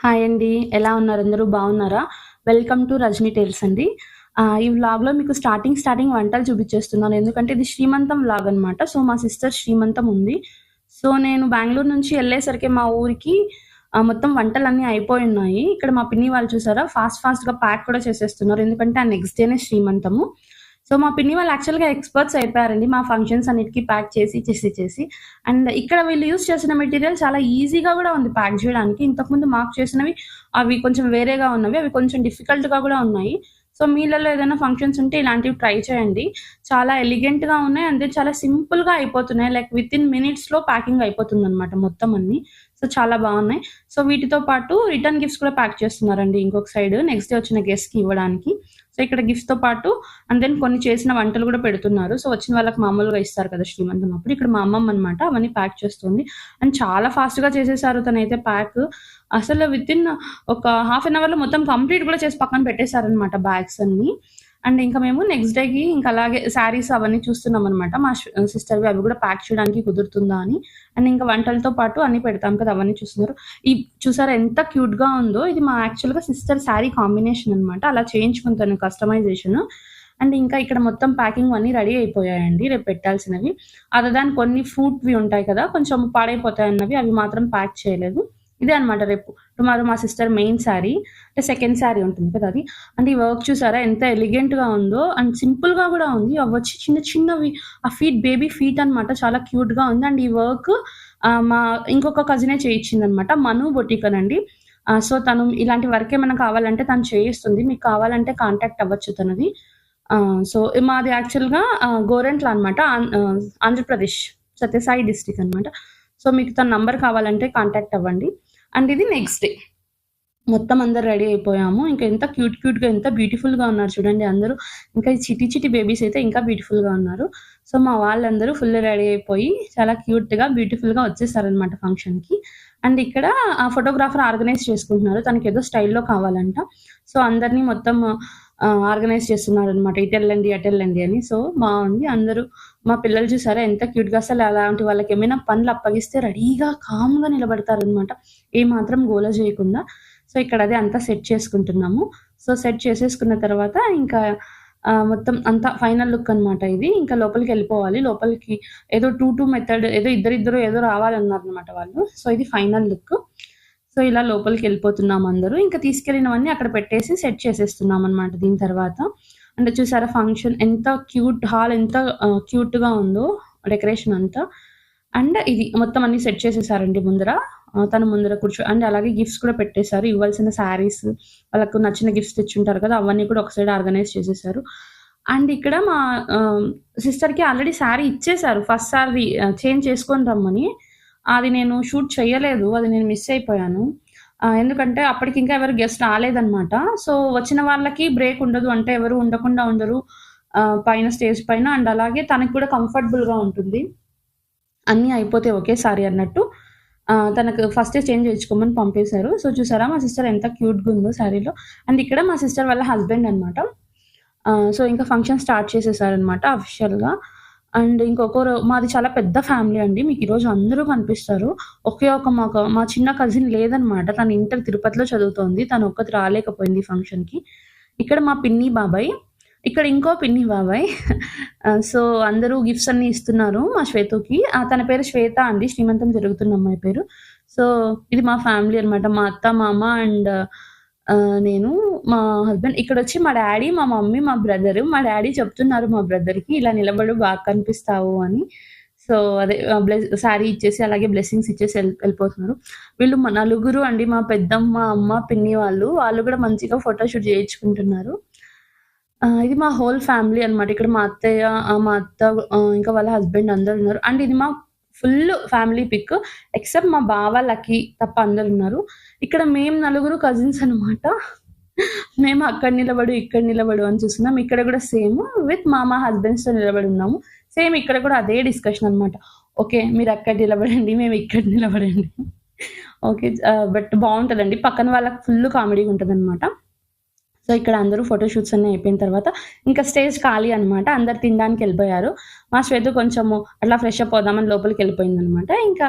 Hi అండి. ఎలా ఉన్నారు అందరూ బాగున్నారా? వెల్కమ్ టు రజనీ టేల్స్ అండి. ఈ ఈ వ్లాగ్‌లో మీకు స్టార్టింగ్, స్టార్టింగ్ వంటలు చూపించేస్తున్నాను. ఎందుకంటే ఇది శ్రీమంతం వ్లాగ్ అనమాట. సో, మా సిస్టర్ శ్రీమంతం ఉంది. సో, నేను బెంగళూరు నుంచి వెళ్ళేసరికి మా ఊరికి ఆహ్, మొత్తం వంటలన్నీ అయిపోయున్నాయి. ఇక్కడ మా పిన్ని వాళ్ళు చూసారా ఫాస్ట్ ఫాస్ట్‌గా ప్యాక్ కూడా చేసేస్తున్నారు. ఎందుకంటే ఆ నెక్స్ట్ డేనే శ్రీమంతము. సో, మా పిన్ని వాళ్ళు యాక్చువల్‌గా ఎక్స్‌పర్ట్స్ అయిపోయారండి. మా ఫంక్షన్స్ అన్నిటికీ ప్యాక్ చేసి, చేసి, చేసి. అండ్ ఇక్కడ వీళ్ళు యూస్ చేసిన మెటీరియల్ చాలా ఈజీగా కూడా ఉంది ప్యాక్ చేయడానికి ఇంతకుముందు మాకు చేసినవి అవి కొంచెం వేరేగా ఉన్నవి. అవి కొంచెం డిఫికల్ట్‌గా కూడా ఉన్నాయి. సో, మీలలో ఏదైనా ఫంక్షన్స్ ఉంటే ఇలాంటివి ట్రై చేయండి. చాలా ఎలిగెంట్‌గా ఉన్నాయి. అంతే చాలా సింపుల్‌గా అయిపోతున్నాయి. లైక్ వితిన్ మినిట్స్‌లో ప్యాకింగ్ అయిపోతుంది అనమాట మొత్తం అన్ని సో, చాలా బాగున్నాయి సో, వీటితో పాటు రిటర్న్ గిఫ్ట్స్ కూడా ప్యాక్ చేస్తున్నారండి ఇంకొక సైడ్. నెక్స్ట్ డే వచ్చిన గెస్ట్‌కి ఇవ్వడానికి. సో, ఇక్కడ తో పాటు అండ్ దెన్ కొన్ని చేసిన వంటలు కూడా పెడుతున్నారు. సో, వచ్చిన వాళ్ళకి మామూలుగా ఇస్తారు కదా! శ్రీమంతం అప్పుడు. ఇక్కడ మా అమ్మమ్మ అనమాట అవన్నీ ప్యాక్ చేస్తుంది. అండ్ చాలా ఫాస్ట్గా చేసేసారు తనైతే ప్యాక్. అసలు వితిన్ ఒక హాఫ్ అన్ అవర్లో మొత్తం కంప్లీట్ కూడా చేసి పక్కన పెట్టేశారనమాట బ్యాగ్స్ అన్ని అండ్ ఇంకా మేము నెక్స్ట్ డేకి ఇంకా అలాగే శారీస్ అవన్నీ చూస్తున్నాం అనమాట మా సిస్టర్‌వి అవి కూడా ప్యాక్ చేయడానికి కుదురుతుందా అని. అండ్ ఇంకా వంటలతో పాటు అన్ని పెడతాం కదా! అవన్నీ చూస్తున్నారు. ఈ చూసారా ఎంత క్యూట్‌గా ఉందో ఇది మా యాక్చువల్‌గా సిస్టర్ శారీ కాంబినేషన్ అనమాట. అలా చేయించుకుంటాను కస్టమైజేషన్. అండ్ ఇంకా ఇక్కడ మొత్తం ప్యాకింగ్ అన్నీ రెడీ అయిపోయాయండి. రేపు పెట్టాల్సినవి. అదర్ దాని కొన్ని ఫ్రూట్‌వి ఉంటాయి కదా! కొంచెం పాడైపోతాయి అన్నవి అవి మాత్రం ప్యాక్ చేయలేదు. ఇదే అనమాట రేపు. టుమారో మా సిస్టర్ మెయిన్ శారీ. అంటే సెకండ్ శారీ ఉంటుంది కదా! అది. అండ్ ఈ వర్క్ చూసారా ఎంత ఎలిగెంట్‌గా ఉందో అండ్ సింపుల్‌గా కూడా ఉంది. వచ్చి చిన్న చిన్నవి ఆ ఫీట్ బేబీ ఫీట్ అనమాట. చాలా క్యూట్‌గా ఉంది. అండ్ ఈ వర్క్ మా ఇంకొక కజినే చేయించిందనమాట. మను బొటికన్ అండి సో, తను ఇలాంటి వర్క్ ఏమైనా కావాలంటే తను చేయిస్తుంది. మీకు కావాలంటే కాంటాక్ట్ అవ్వచ్చు తనది. సో, మాది యాక్చువల్‌గా గోరెంట్ల అనమాట. ఆంధ్రప్రదేశ్ సత్యసాయి డిస్ట్రిక్ట్ అనమాట. సో, మీకు తన నంబర్ కావాలంటే కాంటాక్ట్ అవ్వండి. అండ్ ఇది నెక్స్ట్ డే. మొత్తం అందరు రెడీ అయిపోయాము. ఇంకా ఎంత క్యూట్ క్యూట్‌గా ఎంత బ్యూటిఫుల్‌గా ఉన్నారు చూడండి అందరూ. ఇంకా ఈ చిటి బేబీస్ అయితే ఇంకా బ్యూటిఫుల్‌గా ఉన్నారు. సో, మా వాళ్ళందరూ ఫుల్ రెడీ అయిపోయి చాలా క్యూట్‌గా, బ్యూటిఫుల్‌గా వచ్చేసారనమాట ఫంక్షన్‌కి. అండ్ ఇక్కడ ఆ ఫోటోగ్రాఫర్ ఆర్గనైజ్ చేసుకుంటున్నారు. తనకి ఏదో స్టైల్‌లో కావాలంట. సో, అందరిని మొత్తం ఆహ్, ఆర్గనైజ్ చేస్తున్నారనమాట. ఇటెళ్ళండి, అటెళ్ళండి అని. సో, బాగుంది అందరూ మా పిల్లలు చూసారా ఎంత క్యూట్‌గా అసలు అలాంటి వాళ్ళకి ఏమైనా పనులు అప్పగిస్తే రెడీగా కామ్‌గా నిలబడతారనమాట. ఏమాత్రం గోల చేయకుండా. సో, ఇక్కడ అదే అంతా సెట్ చేసుకుంటున్నాము. సో, సెట్ చేసేసుకున్న తర్వాత ఇంకా మొత్తం అంతా ఫైనల్ లుక్ అనమాట ఇది. ఇంకా లోపలికి వెళ్ళిపోవాలి లోపలికి ఏదో 2, 2 మెథడ్ ఏదో ఇద్దరిద్దరు ఏదో రావాలన్నారనమాట వాళ్ళు. సో, ఇది ఫైనల్ లుక్. సో, ఇలా లోపలికి వెళ్ళిపోతున్నాం అందరూ. ఇంకా తీసుకెళ్ళినవన్నీ అక్కడ పెట్టేసి సెట్ చేసేస్తున్నాం అనమాట దీని తర్వాత. అంటే చూసారా ఫంక్షన్ ఎంత క్యూట్ హాల్ ఎంత క్యూట్‌గా ఉందో డెకరేషన్ అంతా. అండ్ ఇది మొత్తం అన్ని సెట్ చేసేసారండి ముందర. తన తను ముందర కూర్చో అండ్ అలాగే గిఫ్ట్స్ కూడా పెట్టేశారు ఇవ్వాల్సిన శారీస్ వాళ్ళకు నచ్చిన గిఫ్ట్స్ తెచ్చుంటారు కదా! అవన్నీ కూడా ఒక సైడ్ ఆర్గనైజ్ చేసేసారు. అండ్ ఇక్కడ మా సిస్టర్‌కి ఆల్రెడీ శారీ ఇచ్చేసారు. ఫస్ట్ శారీ చేంజ్ చేసుకొని రమ్మని. అది నేను షూట్ చేయలేదు. అది నేను మిస్ అయిపోయాను. ఎందుకంటే అప్పటికి ఇంకా ఎవరు గెస్ట్ రాలేదనమాట. సో, వచ్చిన వాళ్ళకి బ్రేక్ ఉండదు. అంటే ఎవరు ఉండకుండా ఉండరు. పైన స్టేజ్ పైన అండ్ అలాగే తనకి కూడా కంఫర్టబుల్‌గా ఉంటుంది. అన్నీ అయిపోతే ఒకేసారి అన్నట్టు. తనకు ఫస్టే చేంజ్ చేయించుకోమని పంపేశారు సో, చూసారా మా సిస్టర్ ఎంత క్యూట్‌గా ఉందో శారీలో. అండ్ ఇక్కడ మా సిస్టర్ వాళ్ళ హస్బెండ్ అనమాట. సో, ఇంకా ఫంక్షన్ స్టార్ట్ చేసేసారనమాట అఫీషియల్‌గా. అండ్ ఇంకొకరు మాది చాలా పెద్ద ఫ్యామిలీ అండి. మీకు ఈరోజు అందరూ కనిపిస్తారు. ఒకే ఒక మాకు మా చిన్న కజిన్ లేదనమాట. తను ఇంటర్ తిరుపతిలో చదువుతోంది. తను ఒక్కటి రాలేకపోయింది ఫంక్షన్‌కి. ఇక్కడ మా పిన్ని, బాబాయ్. ఇక్కడ ఇంకో పిన్ని, బాబాయ్. సో, అందరూ గిఫ్ట్స్ అన్ని ఇస్తున్నారు మా శ్వేతకి. తన పేరు శ్వేత అండి. శ్రీమంతం జరుగుతున్న అమ్మాయి పేరు. సో, ఇది మా ఫ్యామిలీ అనమాట. మా అత్త, మామ అండ్ నేను, మా హస్బెండ్. ఇక్కడ వచ్చి మా డాడీ మా మమ్మీ, మా బ్రదర్. మా డాడీ చెప్తున్నారు మా బ్రదర్‌కి ఇలా నిలబడు బాగా కనిపిస్తావు అని. సో, అదే బ్లెస్ శారీ ఇచ్చేసి అలాగే బ్లెస్సింగ్స్ ఇచ్చేసి వెళ్ళిపోతున్నారు. వీళ్ళు మా నలుగురు అండి. మా పెద్దమ్మ, అమ్మ, పిన్ని వాళ్ళు. వాళ్ళు కూడా మంచిగా ఫోటోషూట్ చేయించుకుంటున్నారు. ఇది మా హోల్ ఫ్యామిలీ అనమాట. ఇక్కడ మా అత్తయ్య, మా అత్త ఇంకా వాళ్ళ హస్బెండ్ అందరు ఉన్నారు. అండ్ ఇది మా ఫుల్ ఫ్యామిలీ పిక్. ఎక్సెప్ట్ మా బావ, లక్కీ తప్ప అందరు ఉన్నారు ఇక్కడ మేము నలుగురు కజిన్స్ అనమాట. మేము అక్కడ నిలబడు, ఇక్కడ నిలబడు అని చూస్తున్నాం. ఇక్కడ కూడా సేమ్ విత్ మామ హస్బెండ్స్‌తో నిలబడి ఉన్నాము. సేమ్ ఇక్కడ కూడా అదే డిస్కషన్ అనమాట. ఓకే. మీరు అక్కడ నిలబడండి. మేము ఇక్కడ నిలబడండి. ఓకే. బట్ బాగుంటుందండి పక్కన వాళ్ళకి ఫుల్ కామెడీగా ఉంటదనమాట. సో ఇక్కడ అందరూ ఫోటోషూట్స్ అన్నీ అయిపోయిన తర్వాత ఇంకా స్టేజ్ ఖాళీ అనమాట అందరు తినడానికి వెళ్ళిపోయారు. మా శ్వేత కొంచెము అట్లా ఫ్రెష్ అప్ అవుదామని లోపలికి వెళ్ళిపోయింది అనమాట ఇంకా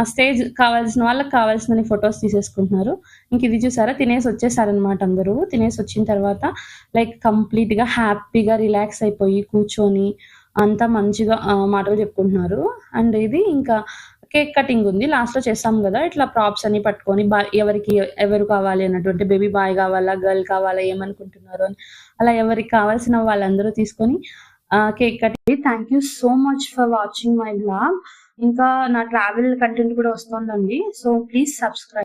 ఆ స్టేజ్ కావాల్సిన వాళ్ళకి కావాల్సిన ఫొటోస్ తీసేసుకుంటున్నారు. ఇంక ఇది చూసారా? తినేసి వచ్చేసారనమాట అందరూ. తినేసి వచ్చిన తర్వాత లైక్ కంప్లీట్గా హ్యాపీగా రిలాక్స్ అయిపోయి కూర్చొని అంతా మంచిగా మాటలు చెప్పుకుంటున్నారు. అండ్ ఇది ఇంకా కేక్ కటింగ్ ఉంది లాస్ట్లో చేస్తాం కదా ఇట్లా ప్రాప్స్ అన్ని పట్టుకొని బాయ్ ఎవరికి ఎవరు కావాలి అన్నటువంటి బేబీ బాయ్ కావాలా గర్ల్ కావాలా ఏమనుకుంటున్నారు అని అలా ఎవరికి కావాల్సిన వాళ్ళందరూ తీసుకొని cake cutting thank you so much for watching my blog ఇంకా నా ట్రావెల్ కంటెంట్ కూడా వస్తుందండి. So please subscribe